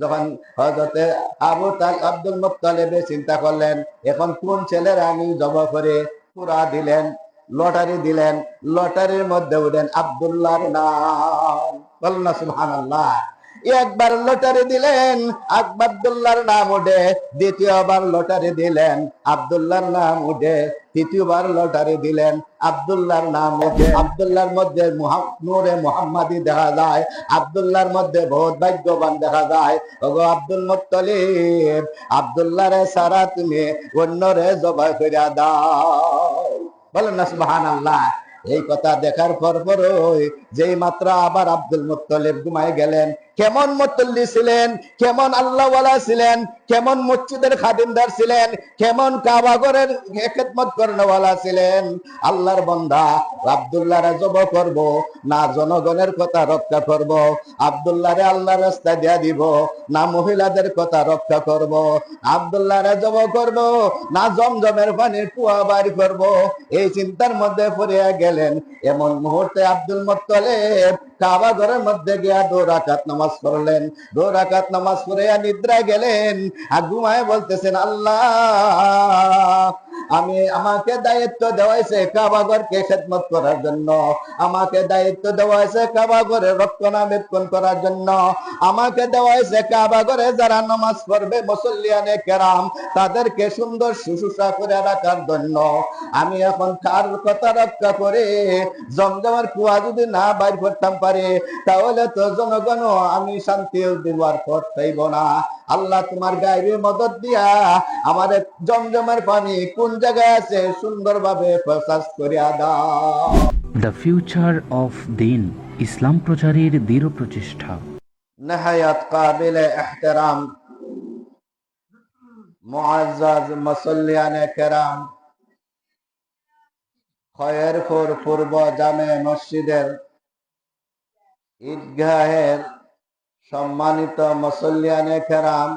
যখন হজরতে আবু তাল আব্দুল মুক্তালেবে চিন্তা করলেন, এখন কোন ছেলের আমি জব করে পুরা দিলেন, লটারি দিলেন, লটারির মধ্যে উঠেন আব্দুল্লাহর নাম। সুহান সুবহানাল্লাহ। একবার লটারি দিলেন আব্দুল্লাহর নাম উঠে দ্বিতীয়বার লটারি দিলেন, আব্দুল্লাহর নাম উঠে তৃতীয়বার লটারি দিলেন, আব্দুল্লাহর নাম উঠে আব্দুল্লাহর মধ্যে নূরে মোহাম্মদী দেখা যায়, আব্দুল্লাহর মধ্যে বহুত ভাগ্যবান দেখা যায়। ওগো আব্দুল মুত্তলিব, আব্দুল্লাহরে সারা তুমি অন্যরে জবাই করিয়া দাও। বলেন না, সুবহানাল্লাহ। এই কথা দেখার পর পরই যেই মাত্র আবার আব্দুল মুত্তলিব ঘুমায় গেলেন কেমন মতল্লি ছিলেন, কেমন আল্লাহওয়ালা ছিলেন, কেমন মসজিদের খাদিমদার ছিলেন, কেমন কাবাগরের খেদমত কর্ণওয়ালা ছিলেন। আল্লাহর বন্দা, আব্দুল্লাহরে জব করব, না জনগণের কথা রক্ষা করব, আব্দুল্লাহরে আল্লাহ রাস্তা দিয়া দিব, না মহিলাদের কথা রক্ষা করব, আব্দুল্লাহরে জব করব, না জমজমের পানির কুয়া বাড়ি করব। এই চিন্তার মধ্যে পড়িয়া গেলেন, এমন মুহূর্তে আব্দুল মুত্তলিব কাবা ঘরের মধ্যে গিয়া রাকাত নামাজ পড়লেন। রাকাত নামাজ নিদ্রা গেলেন আর ঘুমায় বলতেছেন, আল্লাহ, আমি আমাকে দায়িত্ব দেওয়া হয়েছে খেদমত করার জন্য। আমাকে দায়িত্ব দেওয়া হয়েছে রক্ষণাবেক্ষণ করার জন্য। আমাকে দেওয়া হয়েছে কাবাগরে যারা নামাজ পড়বে, মুসল্লিয়ানে কেরাম, তাদেরকে সুন্দর শুশ্রূষা করে রাখার জন্য। আমি এখন কার কথা রক্ষা করে জমজমের কুয়া যদি না বাইর করতাম পারে তাহলে তো জনগণ আমি শান্তি দিবার পথ পাইব না আল্লাহ তোমার গায়ের মদত দিয়া আমার জমজমের পানি কোন জায়গায় আছে সুন্দরভাবে প্রকাশ করিয়া দাও দ্য ফিউচার অফ দিন ইসলাম প্রচারের দৃঢ় প্রচেষ্টা نهاية قابل احترام معزز مسلیان کرام খয়েরপুর পূর্ব জামে মসজিদের ঈদগাহের সম্মানিত মুসল্লিয়ানে কেরাম,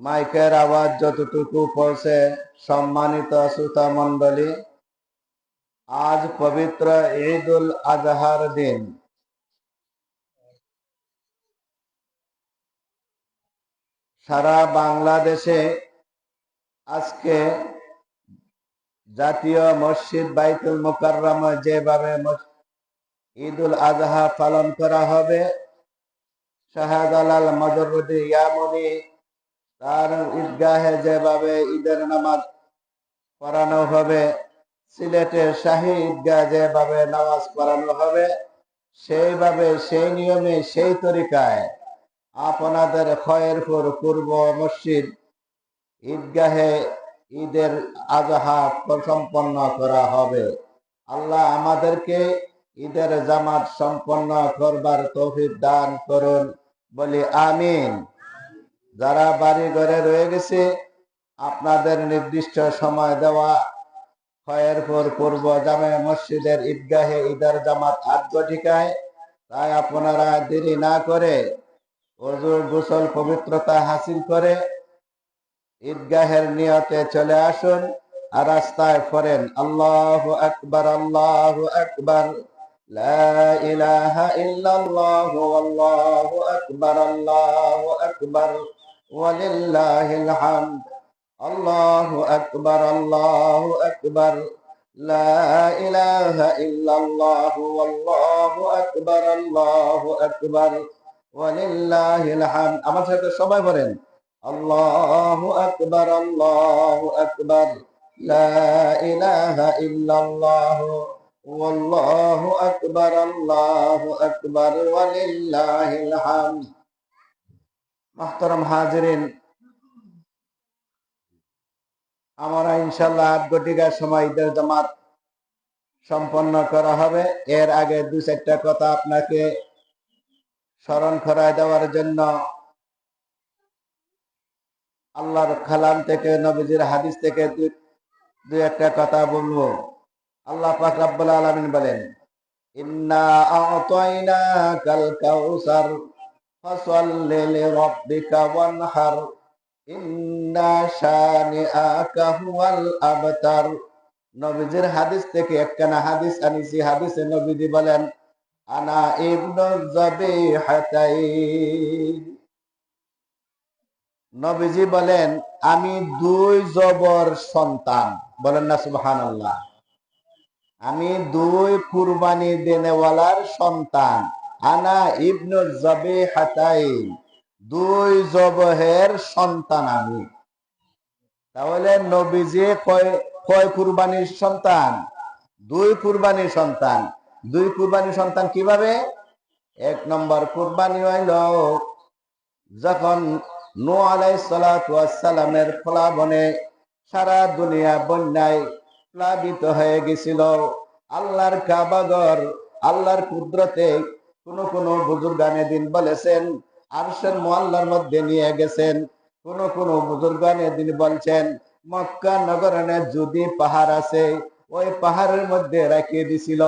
মাইকের আওয়াজ যতটুকু পৌঁছে সম্মানিত শ্রোতা মণ্ডলী, আজ পবিত্র ঈদ উল আজহার দিন। সারা বাংলাদেশে আজকে জাতীয় মসজিদ বাইতুল মোকাররম যেভাবে ঈদ উল আজহা পালন করা হবে। শাহাদালাল মজরুদ্দি ইয়ামুনি তার ঈদগাহে যেভাবে ঈদের নামাজ পড়ানো হবে, সিলেটের শাহী ঈদগাহ যেভাবে নামাজ পড়ানো হবে, সেইভাবে সেই নিয়মে, সেই তরিকায় আপনাদের খয়েরপুর পূর্ব মসজিদ ঈদগাহে ঈদের আজহা সম্পন্ন করা হবে। আল্লাহ আমাদেরকে ঈদের জামাত সম্পন্ন করবার তৌফিক দান করুন, বলি আমিন। যারা বাড়ি ঘরে রয়ে গেছে, আপনাদের নির্দিষ্ট সময় দেওয়া খয়েরপুর পূর্ব জামে মসজিদের ঈদগাহে ঈদের জামাত আট ঘটিকায় তাই আপনারা দেরি না করে অজু গোসল পবিত্রতা হাসিল করে ঈদগাহের নিয়তে চলে আসুন। আর রাস্তায় পড়েন আল্লাহ আকবার আল্লাহ আকবার। لا إله إلا الله والله أكبر الله أكبر ولله الحمد الله أكبر الله أكبر لا إله إلا الله والله أكبر الله أكبر ولله الحمد আমার সাথে সবাই বলেন الله أكبر الله أكبر لا إله إلا الله والله أكبر الله أكبر ولله الحمد محترم হাজিরিন আমরা ইনশাল্লাহ আট ঘটিকার সময় ঈদের জামাত সম্পন্ন করা হবে এর আগে দু চারটা কথা আপনাকে স্মরণ করায় দেওয়ার জন্য আল্লাহর খালাম থেকে নবীজির হাদিস থেকে দুই- দুই একটা কথা বলবো আল্লাহ পাক রব্বুল আলামিন বলেন, ইন্না আ'তাইনাকাল কাউসার ফাসাল্লি লিরাব্বিকা ওয়ানহার, ইন্না শানিআকা হুয়াল আবতার। নবীজির হাদিস থেকে একখানা হাদিস আনিছি, হাদিসে নবীজি বলেন, আনা ইবনু যাবিহাতাইন। নবীজি বলেন, আমি দুই জবর সন্তান। বলেন না, সুবহানাল্লাহ। আমি দুই কুরবানি দেনেওয়ালার সন্তান, আনা ইবনু যাবিহাতাইন দুই জবহের সন্তান আমি। তাহলে নবীজি কয় কয় কুরবানির সন্তান? দুই কুরবানির সন্তান। দুই কুরবানির সন্তান কীভাবে? এক নম্বর কুরবানি হইল যখন নো আলাই সালামের ফলাবনে সারা দুনিয়া বন্যায় প্লাবিত হয়ে গেছিল। আল্লাহর কাবাগর আল্লাহর কুদরতে কোন কোন বুজুর্গানে দিন বলেছেন, আরশের মোয়াল্লার মধ্যে নিয়ে গেছেন। কোন কোন বুজুর্গানে দিন বলছেন, মক্কা নগরনে যদি পাহাড় আছে, ওই পাহাড়ের মধ্যে রাখিয়ে দিছিল।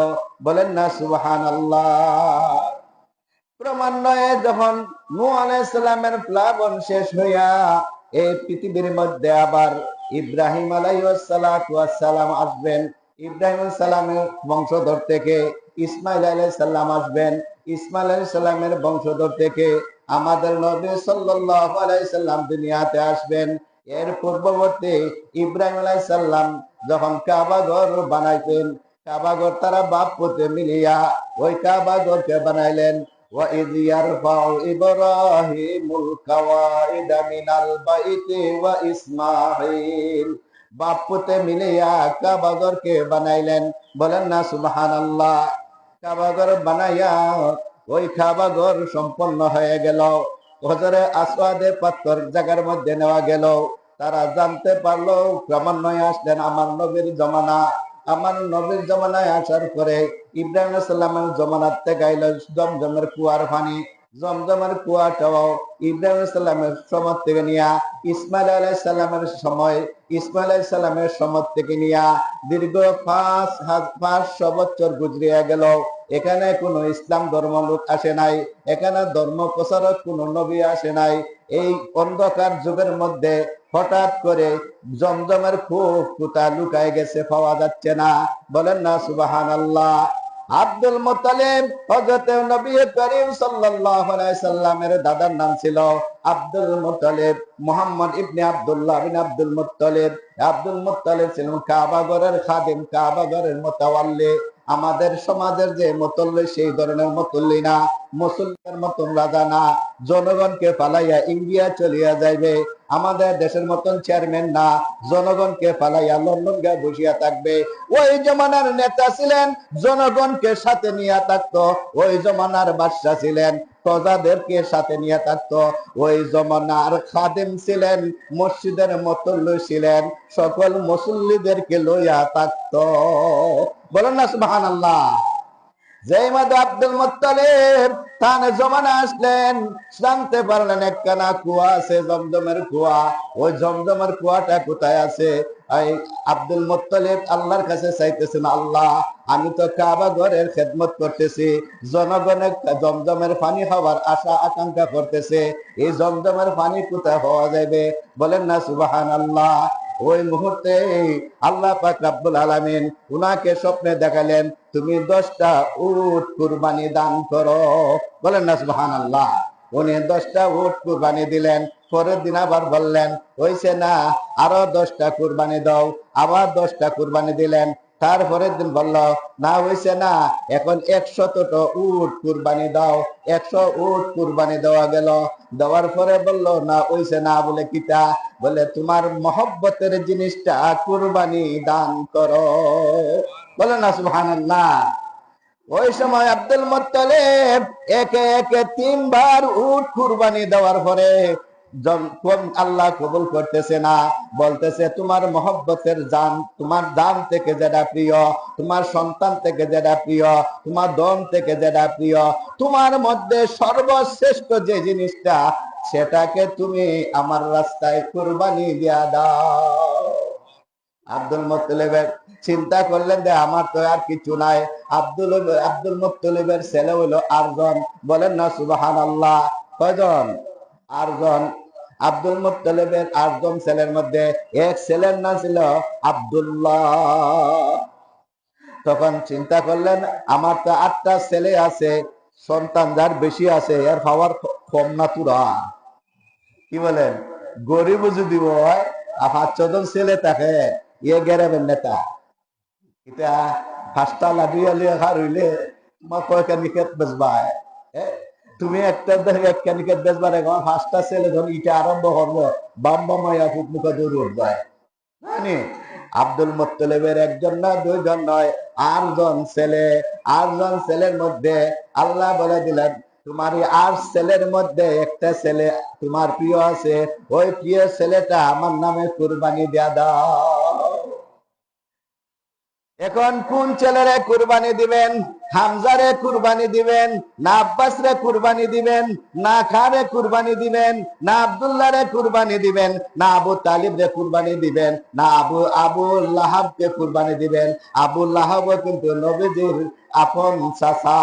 বলেন না সুবহান আল্লাহ ক্রমান্বয়ে যখন নূহ আলাইসাল্লামের প্লাবন শেষ হইয়া এই পৃথিবীর মধ্যে আবার ইব্রাহিম আলাইসালাম আসবেন। ইব্রাহিম সালামের বংশধর থেকে ইসমাইল আলাইসাল্লাম আসবেন। ইসমাইল আলাইসাল্লামের বংশধর থেকে আমাদের নবী সাল্লাম দুনিয়াতে আসবেন। এর পূর্ববর্তী ইব্রাহিম আলাইসাল্লাম যখন কাবা ঘর বানাইতেন, কাবা ঘর তারা বাপ পুতে মিলিয়া ওই কাবা ঘরকে বানাইলেন। وإذ يرفع إبراهيم القواعد من البيت وإسماعيل বাপ পুতে মিলিয়া কাবাগরকে বানাইলেন বলেন না সুবহানাল্লাহ কাবাগর বানাইয়া ওই কাবাগর সম্পন্ন হয়ে গেল হজরে আসওয়াদে পাথর জায়গার মধ্যে নেওয়া গেল তারা জানতে পারলো ক্রমান্বয়ে আসলেন আমার নবীর জমানা আমার নবীর জমানায় আসার পরে ইব্রাহিম সাল্লামের জমানার থেকে আইল জমজমের কুয়ার পানি, জমজমের কুয়াটাও ইব্রাহিম সাল্লামের সময় থেকে নিয়া, ইসমাইল আলাই সাল্লামের সময়, ইসমাইল আলাই সাল্লামের সময় থেকে নিয়া দীর্ঘ পাঁচ পাঁচশো বছর গুজরিয়া গেল। এখানে কোনো ইসলাম ধর্ম লোক আসে নাই, এখানে ধর্ম প্রচারক কোনো নবী আসে নাই। এই অন্ধকার যুগের মধ্যে হঠাৎ করে জমজমের খুব কুতা লুকায় গেছে, পাওয়া যাচ্ছে না। বলেন না সুবাহান আল্লাহ আব্দুল মুতালিব হযরত নবী করিম সাল্লাল্লাহু আলাইহি সাল্লামের দাদার নাম ছিল Abdul Muttalib. Muhammad ibn Abdullah bin Abdul Muttalib Abdul Muttalib ছিলেন কাবা ঘরের খাদিম, কাবা ঘরের মোতাওয়াল্লি। আমাদের সমাজের যে মতল্লি, সেই ধরনের মতল্লি না। মুসলিমের মতন রাজা না। জনগণকে পালাইয়া ইন্ডিয়া চলিয়া যাইবে। আমাদের দেশের মতন চেয়ারম্যান না। জনগণকে পালাইয়া লন্ডন গিয়ে বসিয়া থাকবে। ওই জমানার নেতা ছিলেন, জনগণকে সাথে নিয়ে থাকতো। ওই জমানার বাদশা ছিলেন, প্রজাদেরকে সাথে নিয়ে থাকতো। ওই জমানার খাদেম ছিলেন, মসজিদের মতল্লি ছিলেন। সকল মুসল্লিদেরকে লইয়া থাকতো। বলেন না সুবহান আল্লাহ জমজমের আল্লাহর কাছে চাইতেছেন, আল্লাহ, আমি তো কাবা ঘরের খেদমত করতেছি। জনগণের জমজমের পানি খাওয়ার আশা, আকাঙ্ক্ষা করতেছে। এই জমজমের পানি কোথায় হওয়া যাবে বলেন না সুবাহান আল্লাহ ওই মুহূর্তে আল্লাহ পাক রাব্বুল আলামিন উনাকে স্বপ্নে দেখালেন, তুমি দশটা উট কুরবানি দান করো। বলেন না, সুবহানাল্লাহ। উনি দশটা উট কুরবানি দিলেন, পরের দিন আবার বললেন হইছে না, আরও দশটা কুরবানি দাও। আবার দশটা কুরবানি দিলেন তারপরের দিন বলল, না হইছে না, এখন একশতটা উট কুরবানি দাও। একশো উট কুরবানি দেওয়া গেল। দেওয়ার পরে বলল, না হইছে না বলে কিতা? বলে, তোমার মহব্বতের জিনিসটা কুরবানি দান করো। বলে, না, সুবহানাল্লাহ। ওই সময় আব্দুল মুত্তালিব একে একে তিনবার উট কুরবানি দেওয়ার পরে আল্লাহ কবুল করতেছে না, বলতেছে, তোমার মহব্বতের জান, তোমার দান থেকে যেটা প্রিয়, তোমার সন্তান থেকে যেটা প্রিয়, তোমার দম থেকে যেটা প্রিয়, তোমার মধ্যে সর্বশ্রেষ্ঠ যে জিনিসটা, সেটাকে তুমি আমার রাস্তায় কুরবানি দিয়া দাও। আব্দুল মুত্তলিবের চিন্তা করলেন যে আমার তো আর কিছু নাই। আব্দুল আব্দুল মুত্তলিবের ছেলে হইল আরজন। বলেন না সুবাহান আল্লাহ কয়জন? আরজন। আব্দুল মুত্তলিবের আটজন ছেলের মধ্যে এক ছেলের নাম ছিল আব্দুল্লাহ। তখন চিন্তা করলেন আমার তো আটটা ছেলে আছে সন্তান যার বেশি আছে এর পাওয়ার কম না তুরা কি বলেন? গরিব যদি হয় আর পাঁচ ছজন ছেলে থাকে ইয়ে গেরাবেন নেতা। এটা পাঁচটা লাডু আলিয়া খার হইলে তোমার কয়েকটা নিকেট বেচবা এ, তুমি একটা দেখে, একটা নিকেট বেচবা রে ছেলে ধর, ইটা আরম্ভ করব বাম বামাইয়া খুব মুখে দৌড় উঠবায় জানি? আব্দুল মুত্তলিবের একজন না, দুইজন নয়, আটজন ছেলে। আটজন ছেলের মধ্যে আল্লাহ বলে দিলেন তোমার আর ছেলের মধ্যে একটা ছেলে তোমার প্রিয় আছে, ওই প্রিয় ছেলেটা আমার নামে কুরবানি দেয়া দাও। এখন কোন ছেলেরে কুরবানি দিবেন? হামজারে কুরবানি দিবেন? না আব্বাস রে কুরবানি দিবেন? না খারে কুরবানি দিবেন? না আব্দুল্লা রে কুরবানি দিবেন? না আবু তালিব রে কুরবানি দিবেন? না আবু আবু লাহাব কে কুরবানি দিবেন? আবু লাহাব কিন্তু নবীজির আপন চাচা।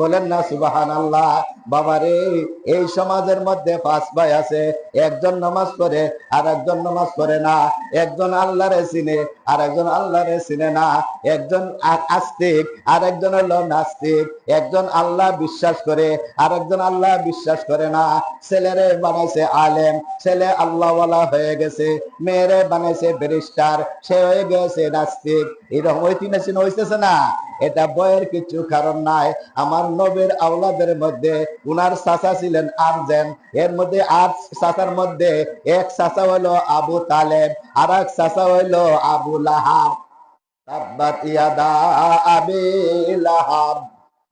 বলেন না সুবাহান আল্লাহ বাবারে, এই সমাজের মধ্যে পাঁচ ভাই আছে, একজন নামাজ পড়ে আর একজন নামাজ পড়ে না। একজন আল্লাহরে চিনে আর একজন আল্লাহরে চিনে না। একজন আস্তিক আর একজন হলো নাস্তিক। একজন আল্লাহ বিশ্বাস করে আর একজন আল্লাহ বিশ্বাস করে না। ছেলেরে বানাইছে আলেম, ছেলে আল্লাহওয়ালা হয়ে গেছে, মেয়েরে বানাইছে ব্যারিস্টার, সে হয়ে গেছে নাস্তিক। এরকম তিন হইতেছে না। এটা বয়ের কিছু কারণ নাই। আমার নবীর আওলাদের মধ্যে উনার চাচা ছিলেন আরজেন। এর মধ্যে আট চাচার মধ্যে এক চাচা হইল আবু তালেব আর এক চাচা হইল আবু লাহাব। তাব্বাত ইয়াদা আবি লাহাব।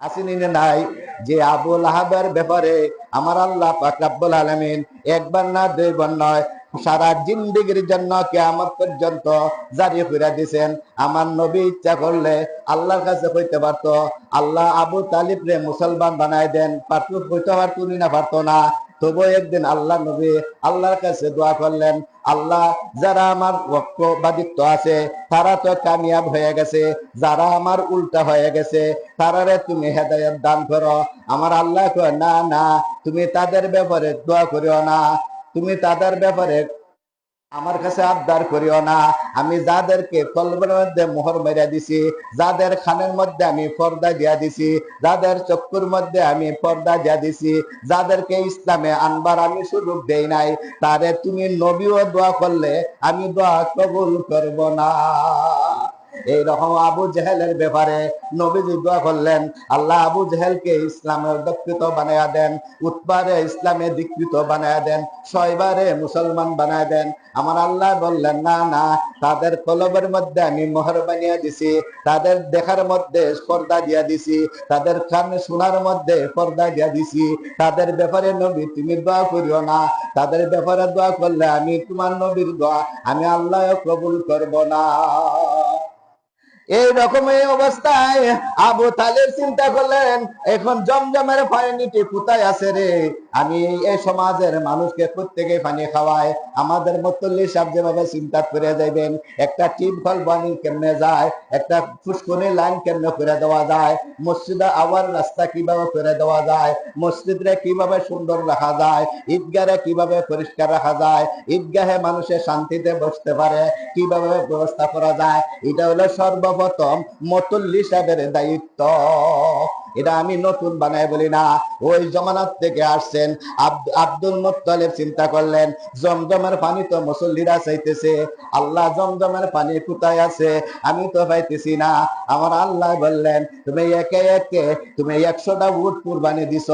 আসেনি নাই যে আবু লাহাবের ব্যাপারে আমার আল্লাহ পাক রব্বুল আলামিন একবার না দুইবার নয় সারা জিন্দিগির জন্য কেয়ামত পর্যন্ত জারি করে দিছেন। আমার নবী ইচ্ছা করলে আল্লাহর কাছে কইতে পারতো, আল্লাহ আবু তালিব রে মুসলমান বানাই দেন, পারতো কইতে পারতো নি না, পারতো না। তবু একদিন আল্লাহ নবী আল্লাহর কাছে দোয়া করলেন, আল্লাহ, যারা আমার পক্ষবাদিত্ব আছে, তারা তো কামিয়াব হয়ে গেছে, যারা আমার উল্টা হয়ে গেছে তারারে তুমি হেদায়ত দান করো। আমার আল্লাহ না না, তুমি তাদের ব্যাপারে দোয়া করিও না। তুমি তাদের ব্যাপারে আমার কাছে আবদার করিও না। আমি যাদেরকে কলবের মধ্যে মোহর মেরা দিছি, যাদের খানের মধ্যে আমি পর্দা দিয়া দিছি, যাদের চক্ষুর মধ্যে আমি পর্দা দিয়া দিছি, যাদেরকে ইসলামে আনবার আমি সুযোগ দেই নাই, তারে তুমি নবীও দোয়া করলে আমি দোয়া কবুল করব না। এইরকম আবু জেহেলের ব্যাপারে নবীজি দোয়া করলেন, আল্লাহ আবু জেহেলকে ইসলামের দক্ষিত বানায়া দেন উৎপারে ইসলামে দীক্ষিত বানায়া দেন ছয়বারে মুসলমান বানায়া দেন। আমার আল্লাহ বললেন, না না, তাদের কলবের মধ্যে আমি মোহর বানিয়ে দিছি, তাদের দেখার মধ্যে পর্দা দিয়া দিছি, তাদের কান শোনার মধ্যে পর্দা দিয়া দিছি। তাদের ব্যাপারে নবী, তুমি দোয়া করিও না। তাদের ব্যাপারে দোয়া করলে আমি তোমার নবীর দোয়া, আমি আল্লাহ কবুল করব না। এই রকম এই অবস্থায় আবু তালেব চিন্তা করলেন এখন জমজমের ফাইনিটি কোথায় আছে রে। আমি এই সমাজের মানুষকে প্রত্যেকে পানি খাওয়াই আমাদের মতল্লি সাহেব যেভাবে চিন্তা করে যাইবেন, একটা ফল বানি কেমনে যায়, একটা ফুসকুনি লাইন কেমনে করে দেওয়া যায়, মসজিদে আবার রাস্তা কীভাবে করে দেওয়া যায়, মসজিদরে কীভাবে সুন্দর রাখা যায় ঈদগাহে কীভাবে পরিষ্কার রাখা যায়, ঈদগাহে মানুষের শান্তিতে বসতে পারে, কীভাবে ব্যবস্থা করা যায়, এটা হলো সর্বপ্রথম মতুল্লি সাহেবের দায়িত্ব। এটা আমি নতুন বানাই বলি না। ওই জমানাত থেকে আসছেন আব্দুল মুত্তালিব চিন্তা করলেন, জমজমের পানি তো মুসল্লিরা চাইতেছে। আল্লাহ জমজমের পানি কোথায় আছে? আমি তো পাইতেছি না। আমার আল্লাহ বললেন, তুমি একে একে, তুমি একশোটা উট কুরবানি দিছ।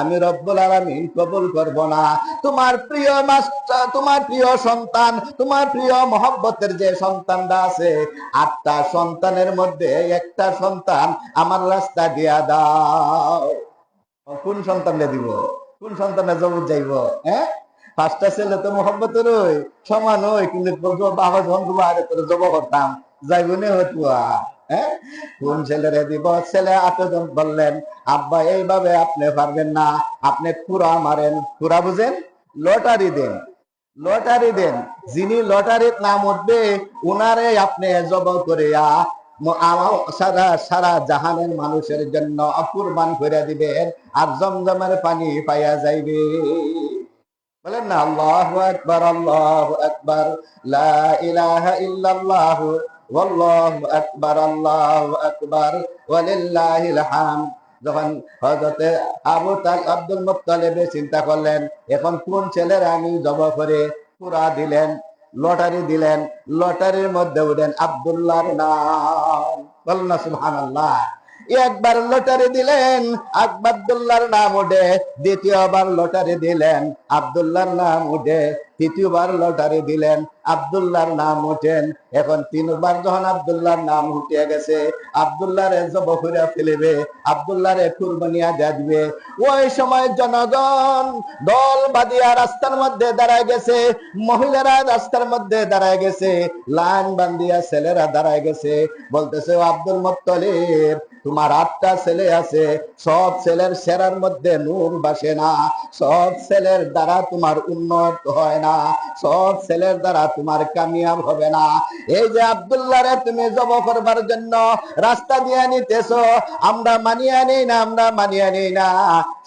আমি রব্বুল আলামিন কবুল করব না। তোমার প্রিয় মাস্টার, তোমার প্রিয় সন্তান, তোমার প্রিয় মহব্বতের যে সন্তানটা আছে, আটটা সন্তানের মধ্যে একটা সন্তান আমার রাস্তা দিয়া দাও। কোন সন্তানটা দিব? কোন সন্তানটা জবর যাইব? হ্যাঁ? পাঁচটা ছেলে তো মহব্বতের ওই সমান ওই, কিন্তু বাবা, যখন আরে তোর জব করতাম যাইব নে হ্যাঁ? কোন ছেলেরে দিব? ছেলে আটজন বললেন, আব্বা, এইভাবে আপনি পারবেন না। আপনি পুরা মারেন। পুরা বুঝেন? লটারি দেন। লটারি দেন। যিনি লটারির নাম উঠবে, উনারে আপনি জব করিয়া সারা সারা জাহানের মানুষের জন্য অকুরবান করে দিবেন আর জমজমের পানি পাইয়া যাইবে। বলেন না, আল্লাহু আকবার আল্লাহু আকবার, লা ইলাহা ইল্লাল্লাহ, ওয়াল্লাহু আকবার, আল্লাহু আকবার, ওয়ালিল্লাহিল হামদ। যখন হযরতে আবু তাল, আব্দুল মুত্তালিব চিন্তা করলেন, এখন কোন ছেলের আমি জব করে পুরা দিলেন? লটারি দিলেন, লটারির মধ্যে উঠেন আব্দুল্লাহর নাম। বলুন না সুহান একবার লটারি দিলেন, আব্দুল্লাহর নাম উঠে, দ্বিতীয়বার লটারি দিলেন, আবদুল্লাহর নাম উঠে তৃতীয়বার লটারি দিলেন, আব্দুল্লাহর নাম উঠেন এখন তিনবার যখন আব্দুল্লাহর নাম উঠে গেছে, আব্দুল্লাহরে জব করে ফেলবে, আব্দুল্লাহরে কুরবানিয়া যাবে ওই সময় জনগণ দল বাদিয়া রাস্তার মধ্যে দাঁড়ায় গেছে, মহিলারা রাস্তার মধ্যে দাঁড়ায় গেছে, লাইন বান্দিয়া ছেলেরা দাঁড়ায় গেছে। বলতেছে আব্দুল মুত্তালিব, তোমার আটটা ছেলে আছে, সব ছেলের সেরার মধ্যে নূর বাসে না, সব ছেলের দ্বারা তোমার উন্নত হয় না। সব ছেলের দ্বারা তোমার কামিয়াব হবে না। এই যে আব্দুল্লাহরে তুমি জব করবার জন্য রাস্তা দিয়ে নিতেছো আমরা মানিয়ে নেই না, আমরা মানিয়ে নেই না।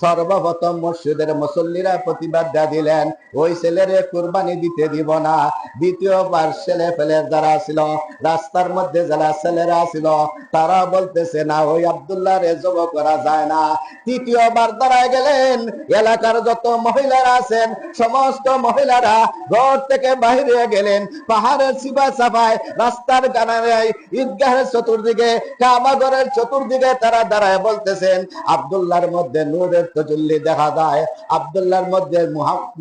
সর্বপ্রথম মসজিদের মুসল্লিরা প্রতিবাদ দিলেন, ওই ছেলেরে কুরবানি দিতে দিব না। দ্বিতীয়বার ছেলে ফেলে যারা ছিল, রাস্তার মধ্যে যারা ছেলেরা ছিল, তারা বলতেছে, না, ওই আবদুল্লাহ রে জব করা যায় না। তৃতীয়বার দাঁড়ায় গেলেন, এলাকার যত মহিলারা আছেন, সমস্ত মহিলারা ঘর থেকে বাইরে গেলেন। পাহাড়ের সিবা সাফায় রাস্তার কানারে ঈদগাহের চতুর্দিকে, কাবাগরের চতুর্দিকে তারা দাঁড়ায় বলতেছেন, আব্দুল্লাহর মধ্যে নূরের তজল্লি দেখা যায়, আব্দুল্লাহর মধ্যে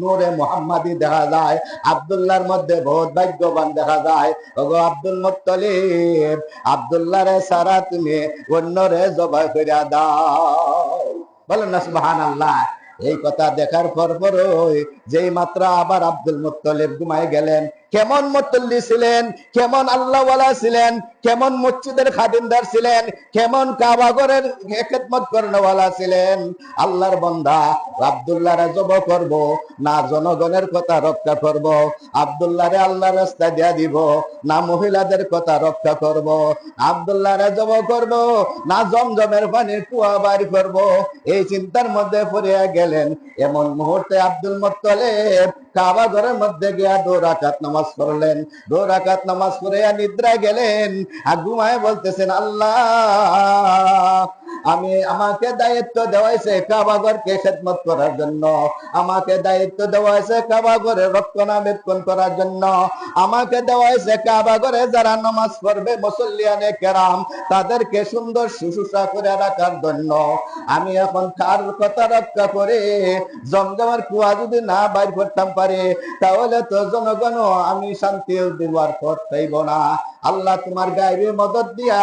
নূরে মুহাম্মাদি দেখা যায়, আব্দুল্লাহর মধ্যে বহুত ভাগ্যবান দেখা যায়। ওগো আব্দুল মুত্তলিব, আব্দুল্লাহরে সারা তুমি অন্যরে জবাই করিয়া দাও। বলেন না, সুবহানাল্লাহ। এই কথা দেখার পর পরই যেই মাত্রা আবার আব্দুল মুত্তলিব ঘুমায় গেলেন কেমন মুত্তল্লি ছিলেন, কেমন আল্লাহওয়ালা ছিলেন, কেমন মসজিদের খাদিমদার ছিলেন, কেমন কাবাগরের খেদমত কর্ণওয়ালা ছিলেন, আল্লাহর বন্দা, আব্দুল্লাহরে জব করব, না জনগণের কথা রক্ষা করব, আব্দুল্লাহরে আল্লাহ রাস্তা দিয়া দিব, না মহিলাদের কথা রক্ষা করব, আব্দুল্লাহরে জব করব, না জমজমের পানি কুয়া বাড়ি করব, এই চিন্তার মধ্যে পড়িয়া গেলেন, এমন মুহূর্তে আব্দুল মুত্তালিব কাবা ঘরের মধ্যে গিয়া দো রাকাত নামাজ পড়লেন দোরাকাত নামাজ পড়ে নিদ্রা গেলেন আর ঘুমায় বলতেছেন আল্লাহ আমি আমাকে দায়িত্ব দেওয়া হয়েছে কাবাগরকে খেদমত করার জন্য। আমাকে দায়িত্ব দেওয়া হয়েছে কাবাগরে রক্ষণাবেক্ষণ করার জন্য। আমাকে দেওয়া হয়েছে কাবাগরে যারা নামাজ পড়বে, মুসল্লিয়ানে কেরাম, তাদেরকে সুন্দর শুশ্রূষা করে রাখার জন্য। আমি এখন কার কথা রক্ষা করে জমজমের কুয়া যদি না বাইর করতাম পারে, তাহলে তো জনগণ আমি শান্তি দেওয়ার পথ চাইব না। আল্লাহ তোমার গাইবে মদত দিয়া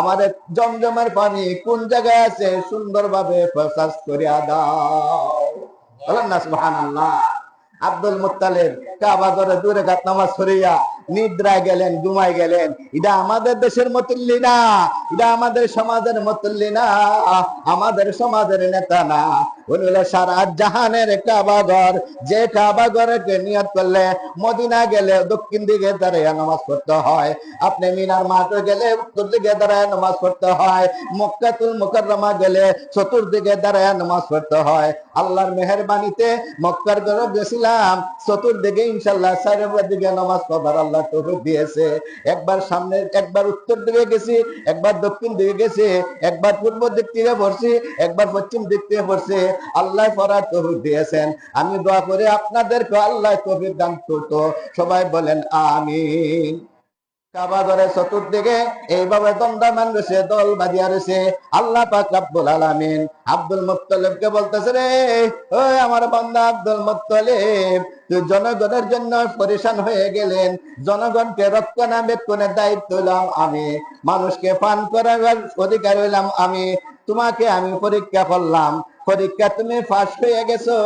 আমাদের জমজমের পানি কোন জায়গায় আছে সুন্দরভাবে প্রকাশ করিয়া দাও। না, সুবহানাল্লাহ। আব্দুল মুত্তালিব কাবা করে দূরে ঘাট নামাজ পড়িয়া নিদ্রায় গেলেন ঘুমায় গেলেন। এটা আমাদের দেশের মতুল্লি না এটা আমাদের সমাজের মতুল্লি না, আমাদের সমাজের নেতা না। চতুর্দিকে আল্লাহর মেহরবানিতে মক্কার ঘরে গেছিলাম, চতুর্দিকে ইনশাল্লাহ চারের দিকে নামাজ পড়ার আল্লাহ তৌফিক দিয়েছে। একবার সামনে, একবার উত্তর দিকে গেছি, একবার দক্ষিণ দিকে গেছি, একবার পূর্ব দিক থেকে পড়ছি, একবার পশ্চিম দিক থেকে পড়ছি। আল্লাহ পড়ার তৌফিক দিয়েছেন। আমি দোয়া করে আপনাদেরকে আল্লাহ তৌফিক দান করতো সবাই বলেন মুত্তালিব জনগণের জন্য পরেশান হয়ে গেলেন। জনগণকে রক্ষণাবেক্ষণের দায়িত্ব হইলাম আমি, মানুষকে পান করার অধিকার হইলাম আমি, তোমাকে আমি পরীক্ষা করলাম। পরীক্ষা তুমি ফাঁস হয়ে গেছো।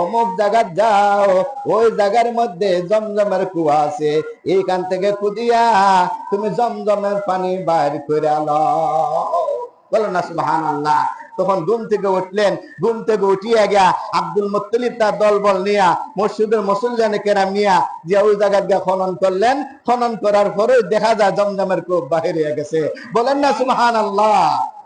অমুক জায়গা যাও, ওই জায়গার মধ্যে জমজমের কুয়া আছে। এইখান থেকে কুদিয়া তুমি জমজমের পানি বাইর করে লও বলো না, সুবহানাল্লাহ। তখন ঘুম থেকে উঠলেন। ঘুম থেকে উঠিয়া গিয়া আব্দুল মুত্তলিব তার দল বল নিয়া, মসজিদের মুসলমানে কেরাম নিয়া, যে ওই জায়গা গিয়া খনন করলেন। খনন করার পরে দেখা যায় জমজমের কূপ বাহির হয়ে গেছে। বলেন না, সুবহানাল্লাহ। আল্লাহু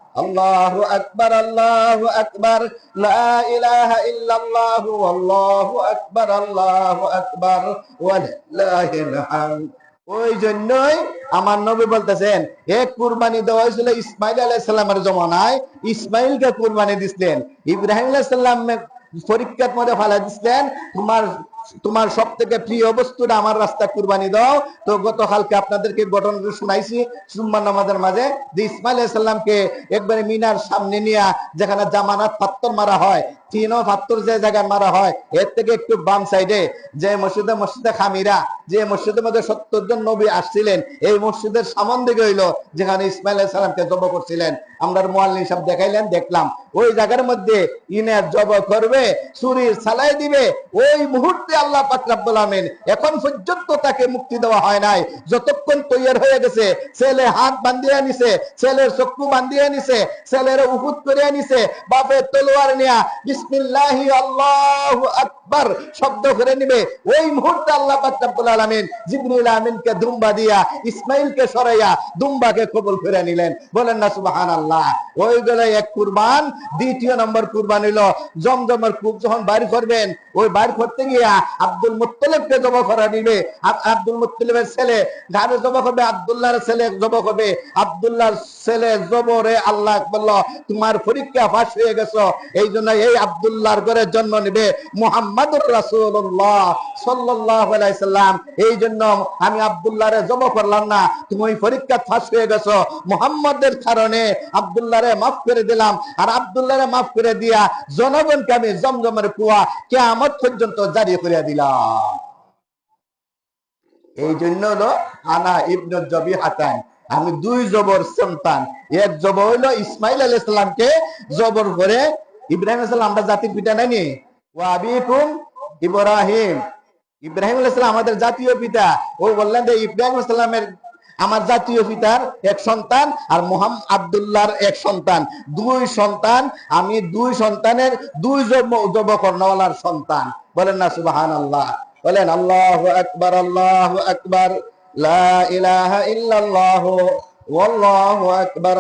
আকবার, আল্লাহু আকবার, লা ইলাহা ইল্লাল্লাহু, আল্লাহু আকবার আল্লাহু আকবার ওয়ালিল্লাহিল হামদ ওই জন্যই আমার নবী বলতেছেন এক কুরবানি দেওয়া হয়েছিল ইসমাইল আলাইসাল্লামের জমানায়, ইসমাইলকে কুরবানি দিছিলেন। ইব্রাহিম আলাইসাল্লাম পরীক্ষার মধ্যে ফালা দিছিলেন। তোমার তোমার সব থেকে প্রিয় বস্তুটা আমার রাস্তা কুরবানি দাও। তো গতকালকে আপনাদেরকে ঘটনাটা শুনাইছি সুম্মান নামাজের মাঝে। যে ইসমাইল আলাইসাল্লামকে একবারে মিনার সামনে নিয়ে যেখানে জামানাত পাত্তর মারা হয় তিনও পাত্তর যে জায়গায় মারা হয়, এর থেকে একটু বাম সাইডে যে মসজিদে মসজিদে খামিরা, যে মসজিদের মধ্যে সত্তর জন নবী আসছিলেন, এই মসজিদের সামন দিকে হইল যেখানে ইসমাইল জব করছিলেন। আমরা মোয়াল্লিন সব দেখাইলেন, দেখলাম। ওই জায়গার মধ্যে ইনের জব করবে সুরির সালাই দিবে, ওই মুহূর্তে আল্লাহ পাক রাব্বুল আমিন এখন পর্যন্ত তাকে মুক্তি দেওয়া হয় নাই। যতক্ষণ তৈয়ার হয়ে গেছে, ছেলে হাত বান্ধিয়ে নিছে, ছেলের চক্ষু বান্ধিয়ে নিছে, ছেলের উহুদ করে নিছে বাপে তলোয়ার নিয়া বিসমিল্লাহি আল্লাহু আকবার শব্দ করে নিবে। ওই মুহূর্তে আল্লাহ পাক রব্বুল আলামিন জিবরিল আমিনকে দুম্বা দিয়া ইসমাইলকে সরাইয়া দুম্বাকে কবুল করে নিলেন। বলেন না, সুবহানাল্লাহ। ওই গেলে এক কুরবান, দ্বিতীয় নম্বর কুরবান হইল, জমজমের কূপ যখন বাইর করবেন, ওই বাইর করতে গিয়া আব্দুল মুত্তলিবকে জবা করা নিবে। আব্দুল মুত্তলিবের ছেলে ধারে জবা হবে আব্দুল্লাহর ছেলে জবা হবে আব্দুল্লাহর ছেলে জবরে আল্লাহ বলল তোমার পরীক্ষা ফাঁস হয়ে গেছো। এই জন্য এই আব্দুল্লাহর ঘরে জন্ম নেবে মুহাম্মাদুর রাসূলুল্লাহ সাল্লাল্লাহু আলাইহি সাল্লাম। এই জন্য আমি আব্দুল্লাহরে জব করলাম না, তুমি ওই পরীক্ষা ফাঁস হয়ে গেছো। মুহাম্মাদের কারণে আব্দুল্লাহরে মাফ করে দিলাম। আর আব্দুল্লাহরে মাফ করে দিয়া জনগণকে আমি জমজমের কুয়া কিয়ামত পর্যন্ত জারি করে দিলাম। এই জন্য হলো, আনা ইবনু জবি হাতান আমি দুই জবর সন্তান। এক জবর হইল ইসমাইল আলাইহিস জবর করে। ইব্রাহিম আমরা জাতির পিতা নাইনি ওয়া আবিকুম ইব্রাহিম। ইব্রাহিম আলাইহিস আমাদের জাতীয় পিতা। ও বললেন যে, ইব্রাহিম আলাইহিস আমার জাতীয় পিতার এক সন্তান আর মোহাম আব্দুল্লাহর এক সন্তান। দুই সন্তান, আমি দুই সন্তানের দুই জবকর্ণওয়ালার সন্তান। বলেন না, সুবহানাল্লাহ। বলেন, আল্লাহু আকবার আল্লাহু আকবার আকবার, আল্লাহু আকবার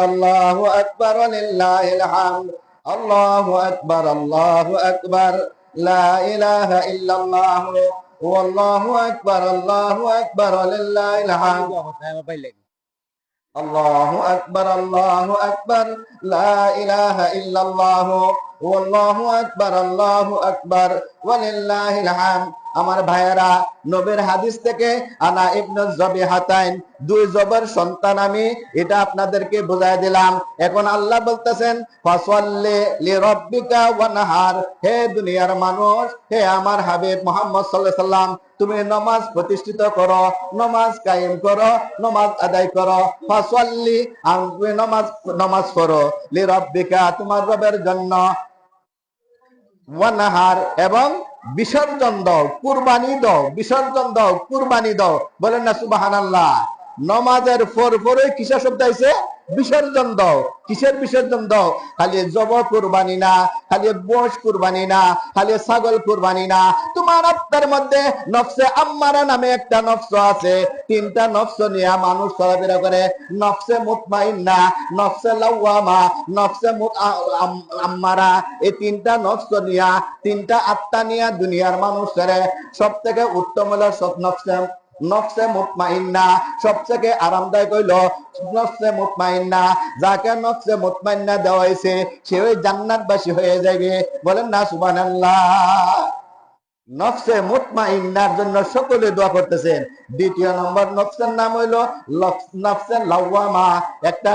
আল্লাহু আকবার আল্লাহু আকবার, লা ইলাহা ইল্লাল্লাহ ওয়াল্লাহু আকবার আল্লাহু আকবার লিল্লাহিল হামদ আল্লাহু আকবার আল্লাহু আকবার লা ইলাহা ইল্লাল্লাহ ওয়াল্লাহু আকবার আল্লাহু আকবার ওয়ালিল্লাহিল হামদ আমার ভাইয়েরা, নবীর হাদিস থেকে আনা ইবনু জবিহাতাইন দুই জবর সন্তান আমি, এটা আপনাদেরকে বুঝাই দিলাম। এখন আল্লাহ বলতেছেন, ফাসাল্লি লিরাব্বিকা ওয়ানহার, হে দুনিয়ার মানুষ, হে আমার হাবিব মুহাম্মদ সাল্লাল্লাহু আলাইহি সাল্লাম তুমি নমাজ প্রতিষ্ঠিত করো, নমাজ কায়েম করো, নমাজ আদায় করো। ফাসাল্লি আর তুমি নমাজ নমাজ করো লিরাব্বিকা, তোমার রবের জন্য। ওয়ানাহার, এবং বিসর্জন দাও, কুরবানি দাও, বিসর্জন দাও, কুরবানি দাও। বলেন না, সুবহানাল্লাহ। নমাজের পর পরে কিসের শব্দ আইছে? বিসর্জন দাও। কিসের বিসর্জন দাও? খালি জব কুরবানি না, খালি বোস কুরবানি না, খালি ছাগল কুরবানি না। তোমার আত্মার মধ্যে নফসে আম্মারা নামে একটা নফস আছে। তিনটা নফস নিয়ে মানুষ চলাফেরা করে। নফসে মুতমাইন্না নফসে লাওয়ামা, নফসে আম্মারা। এই তিনটা নফস নিয়া, তিনটা আত্মা নিয়া দুনিয়ার মানুষের সব থেকে উত্তম হলো সব নফসে। নফসে মুতমাইন্না সবথেকে আরামদায়ক হইল নফসে মুতমাইন্না। যাকে নফসে মুতমাইন্না দেওয়া হয়েছে সে ওই জান্নাতবাসী হয়ে যাবে বলেন না, সুবহানাল্লাহ। নফসে মুতমাইন্নার জন্য সকলে দোয়া করতেছেন। দ্বিতীয় নম্বর নফসের নাম হইল নফসে লাওয়ামা। একটা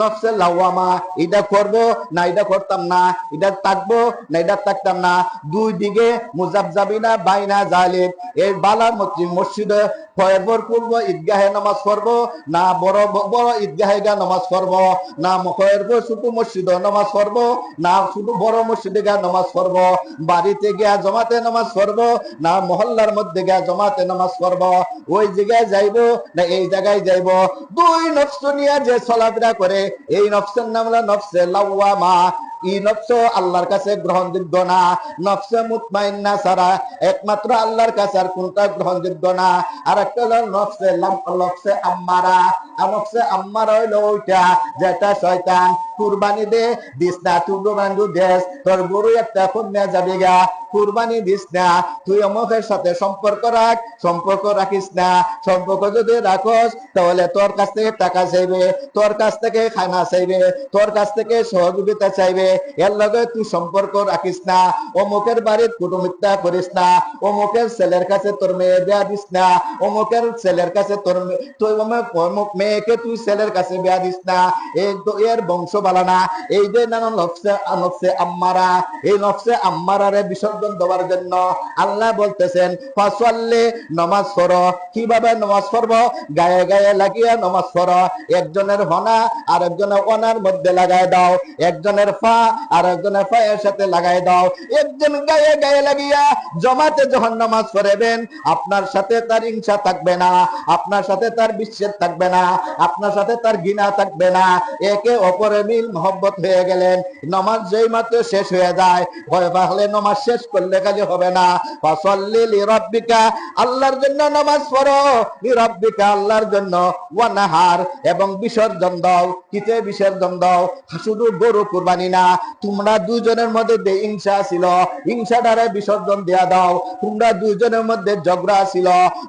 নফসে লাওয়ামা। এটা করব না এটা করতাম না, এটা থাকব না এটা থাকতাম না। দুই দিকে মুজাবজাবিনা বাইনা জালিব এর বালার মসজিদ মসজিদে ফয়ের পর করব ঈদগাহে নামাজ পড়ব না বড় বড় ঈদগাহে গা নামাজ পড়ব না ফয়ের পর ছোট মসজিদে নামাজ পড়ব না ছোট বড় মসজিদে গা নামাজ পড়ব বাড়িতে গিয়া জমাতে নামাজ পড়ব না মহল্লার মধ্যে গিয়া জমাতে নামাজ পড়ব ওই জায়গায় যাইবো, না এই জায়গায় যাইব। দুই নফস নিয়ে যে চলাফেরা করে এই নফসের নাম হলো নফসে লাওয়ামা নফস আল্লাহর কাছে গ্রহণযোগ্য না মুতমাইন্না একমাত্র আল্লাহর কাছে আর কোনটা গ্রহণযোগ্য না। আর একটা হলো নফসে আম্মারা। নফসে হইল ওইটা যেটা শয়তান কুরবানি দে দিস না তুই বান্ধু দেশ, তোর গরু একটা কন্যা যাবে গা। কুরবানি দিস না, তুই অমুকের সাথে সম্পর্ক রাখ, সম্পর্ক রাখিস না। সম্পর্ক যদি রাখস, তাহলে তোর কাছ থেকে টাকা চাইবে, তোর কাছ থেকে খানা চাইবে, তোর কাছ থেকে সহযোগিতা চাইবে। এর তুই সম্পর্ক রাখিস না। অমুকের বাড়ির কুটুমিতা করিস না। অমুকের ছেলের কাছে তোর মেয়ে দিস না। অমুকের ছেলের কাছে তোর তুই মেয়েকে তুই ছেলের কাছে দিস না। এর বংশ বালা না এই যে নানা নফসে নফসে আম্মারা। এই নফসে আম্মারারে বিসর্জন দেওয়ার জন্য আল্লাহ বলতেছেন ফাসল্লে নমাজ পড়ো। কীভাবে নমাজ পড়ব? গায়ে গায়ে লাগিয়ে নমাজ পড়ো। একজনের হনা আর একজনের অনার মধ্যে লাগাই দাও। একজনের ফা আর একজনের এর সাথে লাগাই দাও। একজন গায়ে গায়ে লাগিয়া জমাতে যখন নামাজ পড়েবেন, আপনার সাথে তার হিংসা থাকবে না, আপনার সাথে তার বিচ্ছেদ থাকবে না, আপনার সাথে তার ঘৃণা থাকবে না। একে অপরে মিল মহব্বত হয়ে গেলেন। নামাজ যেই মাত্র শেষ হয়ে যায়, ভয় পাহলে নামাজ শেষ করলে কাজে হবে না। আল্লাহর জন্য নামাজ পড়ো। লিরাব্বিকা, আল্লাহর জন্য ওয়ানাহার এবং বিসর্জন দাও। কিতে বিসর্জন দাও? শুধু গরু কুরবানি না। তোমরা দুজনের মধ্যে যে হিংসা ছিল হিংসাটারে বিসর্জন দিয়া দাও। তোমরা দুজনের মধ্যে ঝগড়া ছিল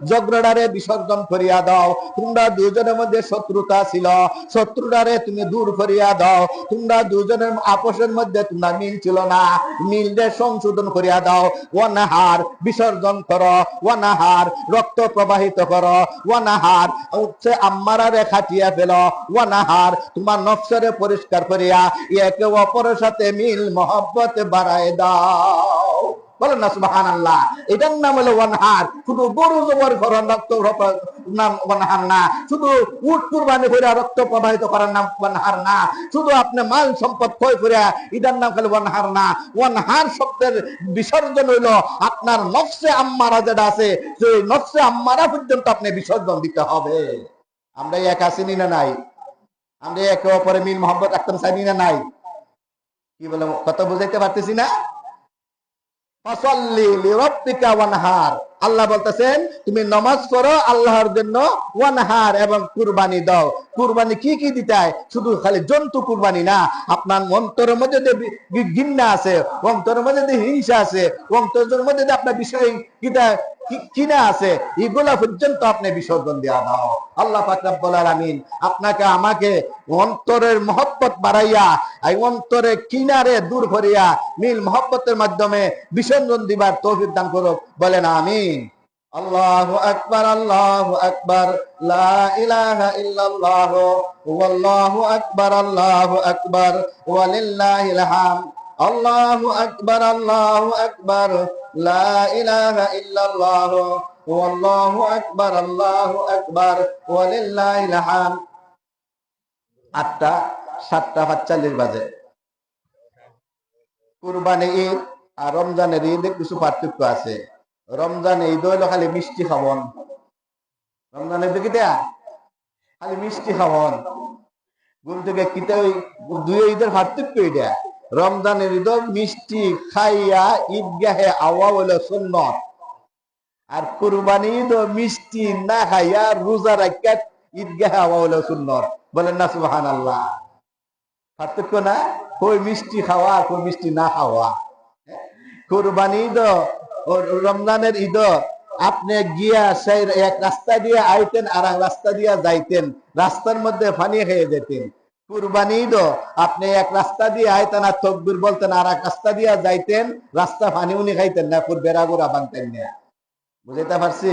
ঝগড়াটারে বিসর্জন করিয়া দাও। তোমরা দুজনের মধ্যে শত্রুতা ছিল শত্রুটারে তুমি দূর করিয়া দাও। তোমরা দুজনের আপোষের মধ্যে তোমরা মিল ছিল না। মিলদের সংশোধন করিয়া দাও। ওয়ানাহার বিসর্জন করো ওয়ানাহার রক্ত প্রবাহিত করো ওয়ানাহার হচ্ছে আম্মারারে খাটিয়া ফেলো ওয়ানাহার তোমার নকশরে পরিষ্কার করিয়া একে অপরের সাথে মিল, মহব্বত বাড়ায় দাও। বলেন না সুবাহান আল্লাহ এটার নাম হলো ওয়ানহার। শুধু গরু জবর করার রক্ত নাম ওয়ানহার না। শুধু উট কুরবানি করে রক্ত প্রবাহিত করার নাম ওয়ানহার না। শুধু আপনি মাল সম্পদ ক্ষয় করে এটার নাম খালি ওয়ানহার না। ওয়ানহার শব্দের বিসর্জন হইল আপনার নফসে আম্মারা যেটা আছে সেই নফসে আম্মারা পর্যন্ত আপনি বিসর্জন দিতে হবে। আমরা এক আসিনি না নাই? আমরা একে অপরে মিল মোহাম্মত রাখতাম চাইনি না নাই? কি বলে, কথা বুঝাইতে পারতেছি না? আল্লাহ বলতেছেন, তুমি নামাজ পড়ো আল্লাহর জন্য ওয়ানহার এবং কুরবানি দাও। কুরবানি কি কি দিতে শুধু খালি জন্তু কুরবানি না, আপনার অন্তরের মধ্যে ঘৃণা আছে, অন্তরের মধ্যে হিংসা আছে, অন্তরের মধ্যে আপনার বিষয় কিনা আছে? এগুলা পর্যন্ত আপনি বিসর্জন দেওয়া দাও। আল্লাহ পাক রব্বুল আলামিন আপনাকে আমাকে অন্তরের মহব্বত বাড়াইয়া, এই অন্তরে কিনারে দূর করিয়া, মিল মহব্বতের মাধ্যমে বিসর্জন দিবার তৌফিক দান করুক। বলেন আমিন। আল্লাহু আকবার আল্লাহু আকবার ওয়াল্লাহু আকবার, আল্লাহু আকবার, ওয়ালিল্লাহিল হামদ। আল্লাহু আকবার। আল্লাহু আকবার লা ইলাহা ইল্লাল্লাহ ওয়াল্লাহু আকবার, আল্লাহু আকবার ওয়ালিল্লাহিল হামদ আটটা, সাতটা, পাঁচচল্লিশ বাজে। কুরবানি ঈদ আর রমজানের ঈদে কিছু পার্থক্য আছে। রমজান ঈদ হইল খালি মিষ্টি খাবন রমজান ঈদ কিটা খালি মিষ্টি খাবন ঘুম থেকে কিতা দুই ঈদের পার্থক্য এটা রমজানের ঈদ মিষ্টি খাইয়া ঈদগাহে আওয়া হইল সুন্নত। আর কুরবানি ঈদ মিষ্টি না খাইয়া রোজা রাখিয়া ঈদগাহে আওয়া হইল সুন্নত। বলেন না সুবহান আল্লাহ পার্থক্য না? কই মিষ্টি খাওয়া কই মিষ্টি না খাওয়া? কুরবানি ঈদ রমজানের ঈদ আপনি গিয়া সেই এক রাস্তা দিয়ে আইতেন আর রাস্তা দিয়ে যাইতেন। রাস্তার মধ্যে পানি খেয়ে যেতেন। কুরবানি ঈদ আপনি এক রাস্তা দিয়ে বলতেন আর এক রাস্তা দিয়ে যাইতেন, রাস্তা উনি খাইতেন পারছি?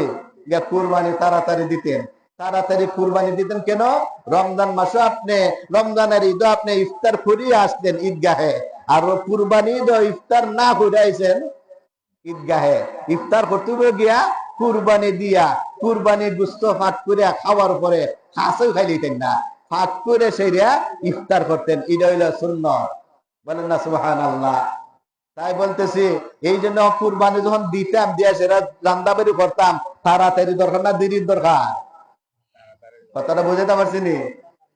কুরবানি দিতেন। তাড়াতাড়ি দিতেন কেন? রমজান মাসে আপনি ইফতার করিয়ে আসতেন ঈদগাহে। আর কুরবানি ঈদ ইফতার না করে আইছেন ঈদগাহে। ইফতার করতে গিয়া কুরবানি দিয়া কুরবানি গুস্ত ফাট করে খাওয়ার পরে খাসেও খাই লিতেন না। ফাট করে সেটা ইফতার করতেন। ঈদ হইল শূন্য বলেন না সুবাহান আল্লাহ তাই বলতেছি, এই জন্য কুরবানি যখন দিতাম, দিয়ে সেটা রান্না বাড়ি করতাম, তাড়াতাড়ি দরকার না, দেরির দরকার। কথাটা বুঝাতে পারছি নি?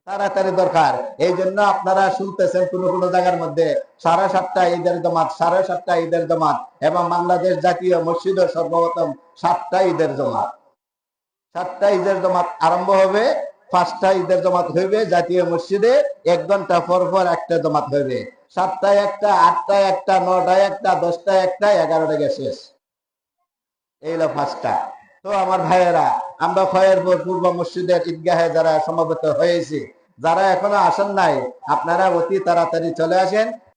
তাড়াতাড়ি দরকার। এই জন্য আপনারা শুনতেছেন কোন কোন জায়গার মধ্যে সাড়ে সাতটা ঈদের জমাত, সাড়ে সাতটা ঈদের জমাত, এবং বাংলাদেশ জাতীয় মসজিদ সর্বপ্রথম সাতটা ঈদের জমাত। সাতটা ঈদের জমাত আরম্ভ হবে পাঁচটা ঈদের জমাত হইবে, জাতীয় মসজিদে এক ঘণ্টা পর পর একটা জমাত হইবে। সাতটায় একটা, আটটায় একটা, নটায় একটা, দশটায় একটা এগারোটা শেষ। এই হলো পাঁচটা। তো আমার ভাইয়েরা, আমরা খয়েরপুর পূর্ব মসজিদের ঈদগাহে যারা সমাবেত হয়েছি, যারা এখনও আসেন নাই, আপনারা অতি তাড়াতাড়ি চলে আসেন।